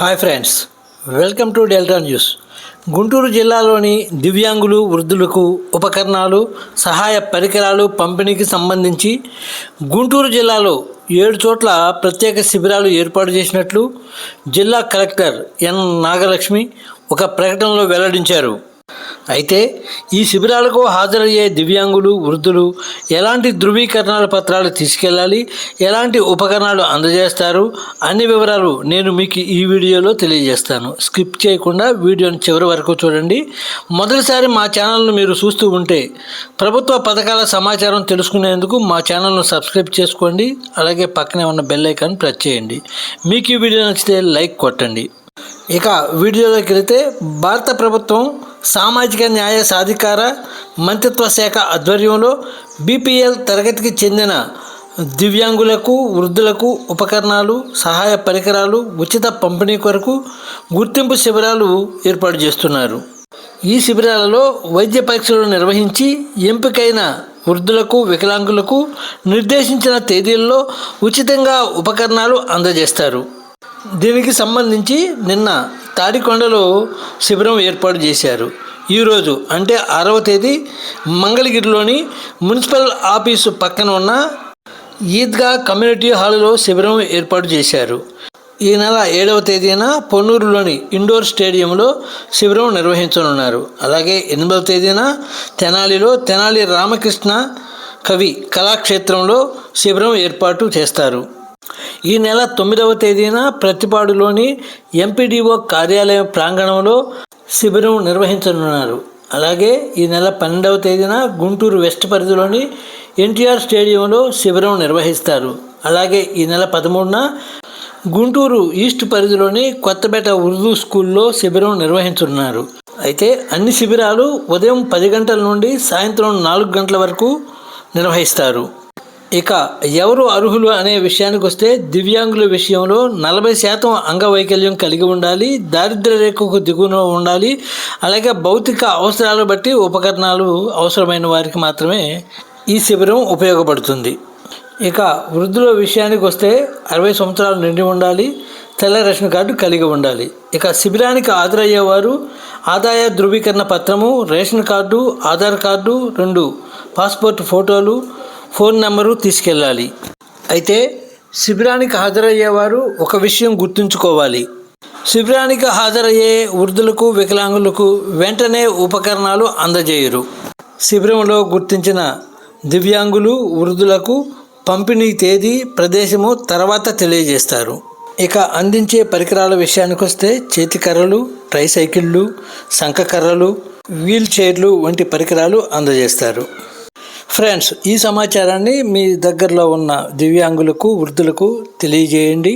Hi friends welcome to Delta news Guntur జిల్లాలోని దివ్యాంగులు వృద్ధులకు ఉపకరణాలు సహాయ పరికరాలు పంపిణీకి సంబంధించి గుంటూరు జిల్లాలో ఏడు చోట్ల ప్రత్యేక శిబిరాలు ఏర్పాటు చేసినట్లు జిల్లా కలెక్టర్ ఎన్ నాగలక్ష్మి ఒక ప్రకటనలో వెల్లడించారు. అయితే ఈ శిబిరాలకు హాజరయ్యే దివ్యాంగులు వృద్ధులు ఎలాంటి ధృవీకరణల పత్రాలు తీసుకెళ్ళాలి ఎలాంటి ఉపకరణాలు అందజేస్తారు అన్ని వివరాలు నేను మీకు ఈ వీడియోలో తెలియజేస్తాను. స్కిప్ చేయకుండా వీడియోని చివరి వరకు చూడండి. మొదటిసారి మా ఛానల్ను మీరు చూస్తూ ఉంటే ప్రభుత్వ పథకాల సమాచారం తెలుసుకునేందుకు మా ఛానల్ను సబ్స్క్రైబ్ చేసుకోండి. అలాగే పక్కనే ఉన్న బెల్ ఐకాన్ ప్రెస్ చేయండి. మీకు ఈ వీడియో నచ్చితే లైక్ కొట్టండి. ఇక వీడియోలోకి వెళితే భారత ప్రభుత్వం సామాజిక న్యాయ సాధికార మంత్రిత్వ శాఖ ఆధ్వర్యంలో బీపీఎల్ తరగతికి చెందిన దివ్యాంగులకు వృద్ధులకు ఉపకరణాలు సహాయ పరికరాలు ఉచిత పంపిణీ కొరకు గుర్తింపు శిబిరాలు ఏర్పాటు చేస్తున్నారు. ఈ శిబిరాలలో వైద్య పరీక్షలు నిర్వహించి ఎంపికైన వృద్ధులకు వికలాంగులకు నిర్దేశించిన తేదీల్లో ఉచితంగా ఉపకరణాలు అందజేస్తారు. దీనికి సంబంధించి నిన్న తాడికొండలో శిబిరం ఏర్పాటు చేశారు. ఈరోజు అంటే ఆరవ తేదీ మంగళగిరిలోని మున్సిపల్ ఆఫీసు పక్కన ఉన్న ఈద్గా కమ్యూనిటీ హాల్లో శిబిరం ఏర్పాటు చేశారు. ఈ నెల ఏడవ తేదీన పొన్నూరులోని ఇండోర్ స్టేడియంలో శిబిరం నిర్వహించనున్నారు. అలాగే ఎనిమిదవ తేదీన తెనాలిలో తెనాలి రామకృష్ణ కవి కళాక్షేత్రంలో శిబిరం ఏర్పాటు చేస్తారు. ఈ నెల తొమ్మిదవ తేదీన ప్రతిపాడులోని ఎంపీడీఓ కార్యాలయం ప్రాంగణంలో శిబిరం నిర్వహించనున్నారు. అలాగే ఈ నెల పన్నెండవ తేదీన గుంటూరు వెస్ట్ పరిధిలోని ఎన్టీఆర్ స్టేడియంలో శిబిరం నిర్వహిస్తారు. అలాగే ఈ నెల పదమూడున గుంటూరు ఈస్ట్ పరిధిలోని కొత్తపేట ఉర్దూ స్కూల్లో శిబిరం నిర్వహించనున్నారు. అయితే అన్ని శిబిరాలు ఉదయం పది గంటల నుండి సాయంత్రం నాలుగు గంటల వరకు నిర్వహిస్తారు. ఇక ఎవరు అర్హులు అనే విషయానికి వస్తే దివ్యాంగుల విషయంలో నలభై శాతం అంగవైకల్యం కలిగి ఉండాలి దారిద్ర్య రేఖకు దిగువన ఉండాలి అలాగే భౌతిక అవసరాలు బట్టి ఉపకరణాలు అవసరమైన వారికి మాత్రమే ఈ శిబిరం ఉపయోగపడుతుంది. ఇక వృద్ధుల విషయానికి వస్తే అరవై సంవత్సరాలు నిండి ఉండాలి తెల్ల రేషన్ కార్డు కలిగి ఉండాలి. ఇక శిబిరానికి హాజరయ్యేవారు ఆదాయ ధృవీకరణ పత్రము రేషన్ కార్డు ఆధార్ కార్డు రెండు పాస్పోర్ట్ ఫోటోలు ఫోన్ నెంబరు తీసుకెళ్ళాలి. అయితే శిబిరానికి హాజరయ్యేవారు ఒక విషయం గుర్తుంచుకోవాలి. శిబిరానికి హాజరయ్యే వృద్ధులకు వికలాంగులకు వెంటనే ఉపకరణాలు అందజేయరు. శిబిరంలో గుర్తించిన దివ్యాంగులు వృద్ధులకు పంపిణీ తేదీ ప్రదేశము తర్వాత తెలియజేస్తారు. ఇక అందించే పరికరాల విషయానికి వస్తే చేతి కర్రలు ట్రైసైకిళ్ళు శంఖ కర్రలు వీల్ చైర్లు వంటి పరికరాలు అందజేస్తారు. ఫ్రెండ్స్ ఈ సమాచారాన్ని మీ దగ్గరలో ఉన్న దివ్యాంగులకు వృద్ధులకు తెలియజేయండి.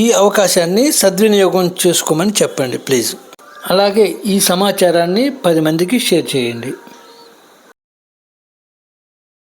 ఈ అవకాశాన్ని సద్వినియోగం చేసుకోమని చెప్పండి ప్లీజ్. అలాగే ఈ సమాచారాన్ని పది మందికి షేర్ చేయండి.